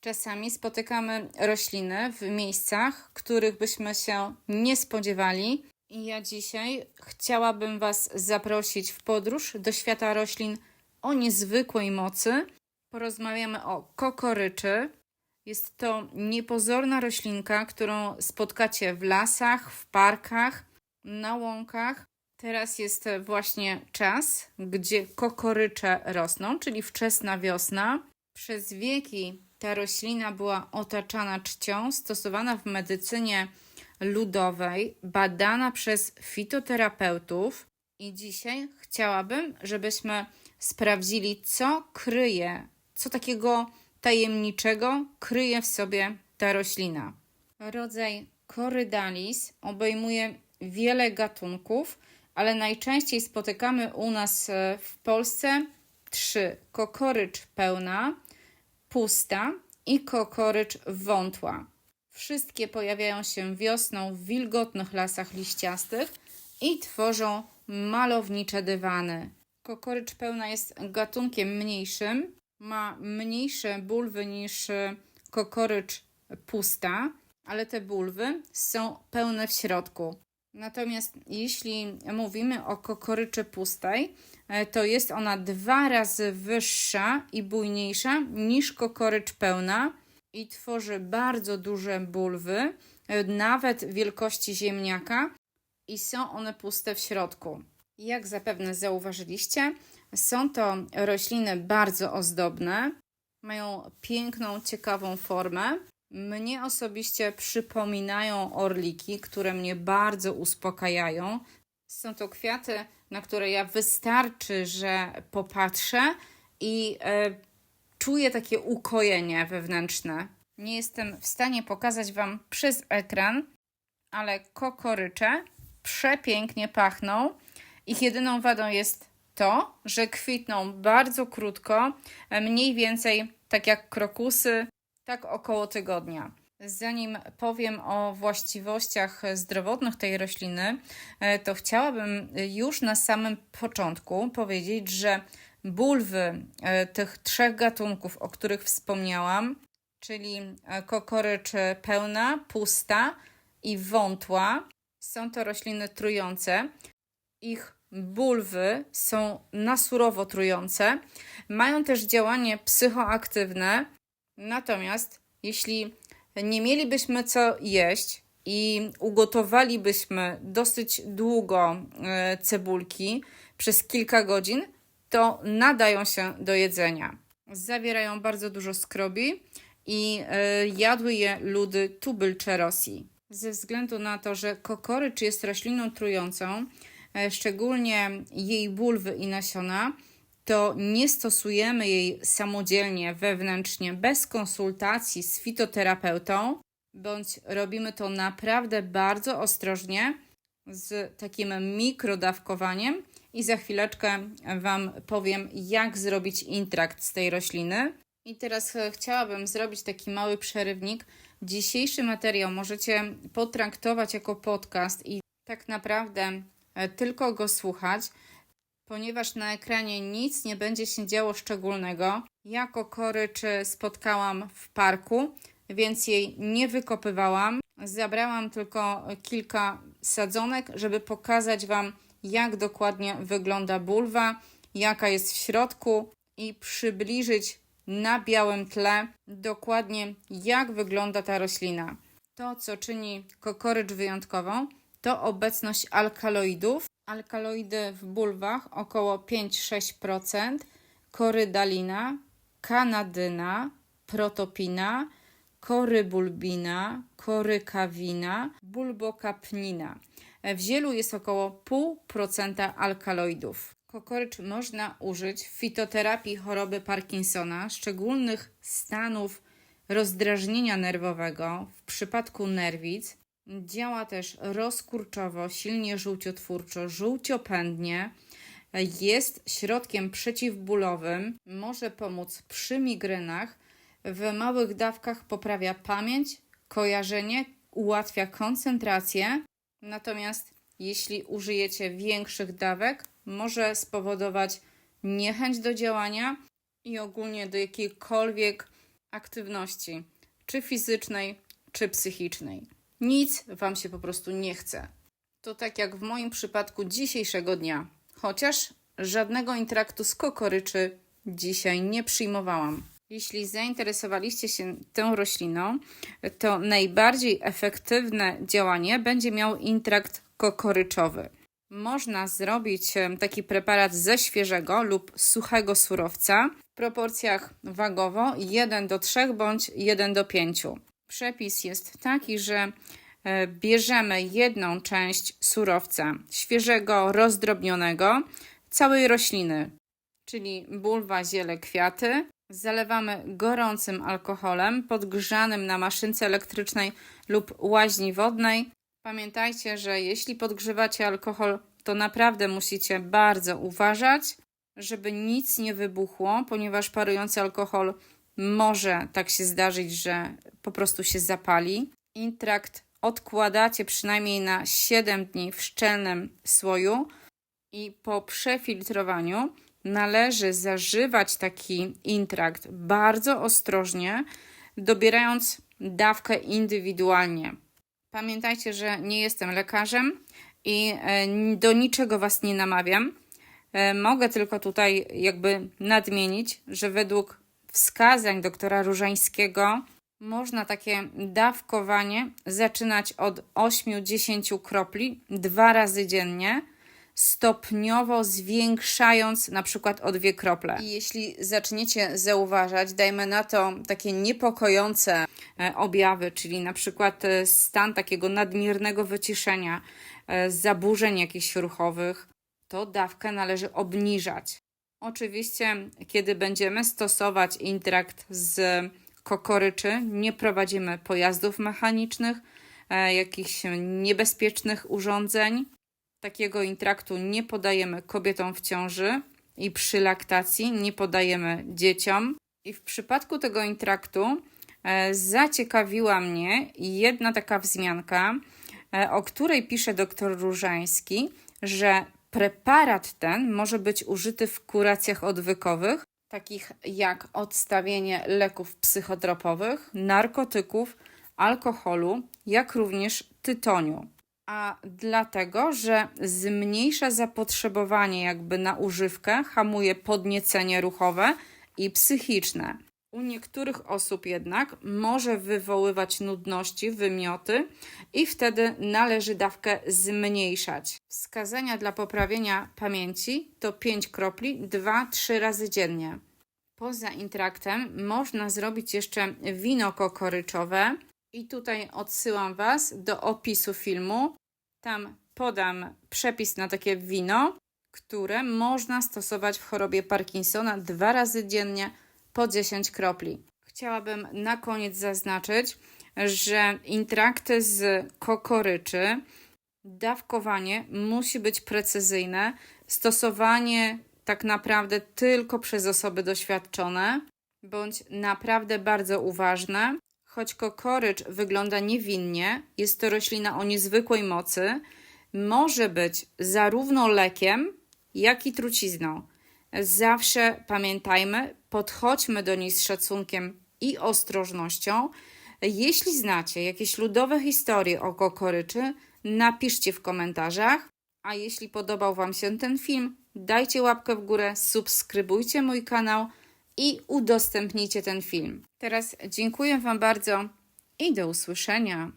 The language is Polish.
Czasami spotykamy rośliny w miejscach, których byśmy się nie spodziewali. I ja dzisiaj chciałabym Was zaprosić w podróż do świata roślin o niezwykłej mocy. Porozmawiamy o kokoryczy. Jest to niepozorna roślinka, którą spotkacie w lasach, w parkach, na łąkach. Teraz jest właśnie czas, gdzie kokorycze rosną, czyli wczesna wiosna. Przez wieki ta roślina była otaczana czcią, stosowana w medycynie ludowej, badana przez fitoterapeutów. I dzisiaj chciałabym, żebyśmy sprawdzili, co kryje, co takiego tajemniczego kryje w sobie ta roślina. Rodzaj Corydalis obejmuje wiele gatunków, ale najczęściej spotykamy u nas e, w Polsce trzy: kokorycz pełna, pusta i kokorycz wątła. Wszystkie pojawiają się wiosną w wilgotnych lasach liściastych i tworzą malownicze dywany. Kokorycz pełna jest gatunkiem mniejszym, ma mniejsze bulwy niż kokorycz pusta, ale te bulwy są pełne w środku. Natomiast jeśli mówimy o kokoryczy pustej, e, to jest ona dwa razy wyższa i bujniejsza niż kokorycz pełna i tworzy bardzo duże bulwy, e, nawet wielkości ziemniaka, i są one puste w środku. Jak zapewne zauważyliście, są to rośliny bardzo ozdobne, mają piękną, ciekawą formę. Mnie osobiście przypominają orliki, które mnie bardzo uspokajają. Są to kwiaty, na które ja wystarczy, że popatrzę i e, czuję takie ukojenie wewnętrzne. Nie jestem w stanie pokazać Wam przez ekran, ale kokorycze przepięknie pachną. Ich jedyną wadą jest to, że kwitną bardzo krótko, mniej więcej tak jak krokusy, tak około tygodnia. Zanim powiem o właściwościach zdrowotnych tej rośliny, e, to chciałabym już na samym początku powiedzieć, że bulwy e, tych trzech gatunków, o których wspomniałam, czyli kokorycz pełna, pusta i wątła, są to rośliny trujące. Ich bulwy są na surowo trujące, mają też działanie psychoaktywne. Natomiast jeśli nie mielibyśmy co jeść i ugotowalibyśmy dosyć długo e, cebulki przez kilka godzin, to nadają się do jedzenia. Zawierają bardzo dużo skrobi i e, jadły je ludy tubylcze Rosji. Ze względu na to, że kokorycz jest rośliną trującą, e, szczególnie jej bulwy i nasiona, to nie stosujemy jej samodzielnie, wewnętrznie, bez konsultacji z fitoterapeutą, bądź robimy to naprawdę bardzo ostrożnie, z takim mikrodawkowaniem. I za chwileczkę Wam powiem, jak zrobić intrakt z tej rośliny. I teraz e, chciałabym zrobić taki mały przerywnik. Dzisiejszy materiał możecie potraktować jako podcast i tak naprawdę e, tylko go słuchać, ponieważ na ekranie nic nie będzie się działo szczególnego. Jako koryczy spotkałam w parku, więc jej nie wykopywałam. Zabrałam tylko kilka sadzonek, żeby pokazać Wam, jak dokładnie wygląda bulwa, jaka jest w środku i przybliżyć na białym tle dokładnie jak wygląda ta roślina. To, co czyni kokorycz wyjątkową, to obecność alkaloidów. Alkaloidy w bulwach około 5-6%, korydalina, kanadyna, protopina, korybulbina, korykawina, bulbokapnina. W zielu jest około 0,5% alkaloidów. Kokorycz można użyć w fitoterapii choroby Parkinsona, szczególnych stanów rozdrażnienia nerwowego w przypadku nerwic. Działa też rozkurczowo, silnie żółciotwórczo, żółciopędnie. Jest środkiem przeciwbólowym, może pomóc przy migrenach. W małych dawkach poprawia pamięć, kojarzenie, ułatwia koncentrację. Natomiast jeśli użyjecie większych dawek, może spowodować niechęć do działania i ogólnie do jakiejkolwiek aktywności, czy fizycznej, czy psychicznej. Nic Wam się po prostu nie chce. To tak jak w moim przypadku dzisiejszego dnia. Chociaż żadnego intraktu z kokoryczy dzisiaj nie przyjmowałam. Jeśli zainteresowaliście się tą rośliną, to najbardziej efektywne działanie będzie miał intrakt kokoryczowy. Można zrobić taki preparat ze świeżego lub suchego surowca w proporcjach wagowo 1 do 3 bądź 1 do 5. Przepis jest taki, że e, bierzemy jedną część surowca świeżego, rozdrobnionego całej rośliny, czyli bulwa, ziele, kwiaty. Zalewamy gorącym alkoholem podgrzanym na maszynce elektrycznej lub łaźni wodnej. Pamiętajcie, że jeśli podgrzewacie alkohol, to naprawdę musicie bardzo uważać, żeby nic nie wybuchło, ponieważ parujący alkohol może tak się zdarzyć, że po prostu się zapali. Intrakt odkładacie przynajmniej na 7 dni w szczelnym słoju i po przefiltrowaniu należy zażywać taki intrakt bardzo ostrożnie, dobierając dawkę indywidualnie. Pamiętajcie, że nie jestem lekarzem i e, do niczego Was nie namawiam. E, Mogę tylko tutaj jakby nadmienić, że według wskazań doktora Różańskiego można takie dawkowanie zaczynać od 8-10 kropli dwa razy dziennie, stopniowo zwiększając na przykład o dwie krople. I jeśli zaczniecie zauważać, dajmy na to takie niepokojące e, objawy, czyli na przykład e, stan takiego nadmiernego wyciszenia, e, zaburzeń jakichś ruchowych, to dawkę należy obniżać. Oczywiście, kiedy będziemy stosować intrakt z kokoryczy, nie prowadzimy pojazdów mechanicznych, e, jakichś niebezpiecznych urządzeń. Takiego intraktu nie podajemy kobietom w ciąży i przy laktacji, nie podajemy dzieciom. I w przypadku tego intraktu e, zaciekawiła mnie jedna taka wzmianka, e, o której pisze dr Różański, że preparat ten może być użyty w kuracjach odwykowych, takich jak odstawienie leków psychotropowych, narkotyków, alkoholu, jak również tytoniu. A dlatego, że zmniejsza zapotrzebowanie jakby na używkę, hamuje podniecenie ruchowe i psychiczne. U niektórych osób jednak może wywoływać nudności, wymioty i wtedy należy dawkę zmniejszać. Wskazania dla poprawienia pamięci to 5 kropli 2-3 razy dziennie. Poza intraktem można zrobić jeszcze wino kokoryczowe i tutaj odsyłam Was do opisu filmu. Tam podam przepis na takie wino, które można stosować w chorobie Parkinsona dwa razy dziennie po 10 kropli. Chciałabym na koniec zaznaczyć, że intrakty z kokoryczy, dawkowanie musi być precyzyjne, stosowanie tak naprawdę tylko przez osoby doświadczone, bądź naprawdę bardzo uważne. Choć kokorycz wygląda niewinnie, jest to roślina o niezwykłej mocy, może być zarówno lekiem, jak i trucizną. Zawsze pamiętajmy, podchodźmy do niej z szacunkiem i ostrożnością. Jeśli znacie jakieś ludowe historie o kokoryczy, napiszcie w komentarzach. A jeśli podobał Wam się ten film, dajcie łapkę w górę, subskrybujcie mój kanał i udostępnijcie ten film. Teraz dziękuję Wam bardzo i do usłyszenia.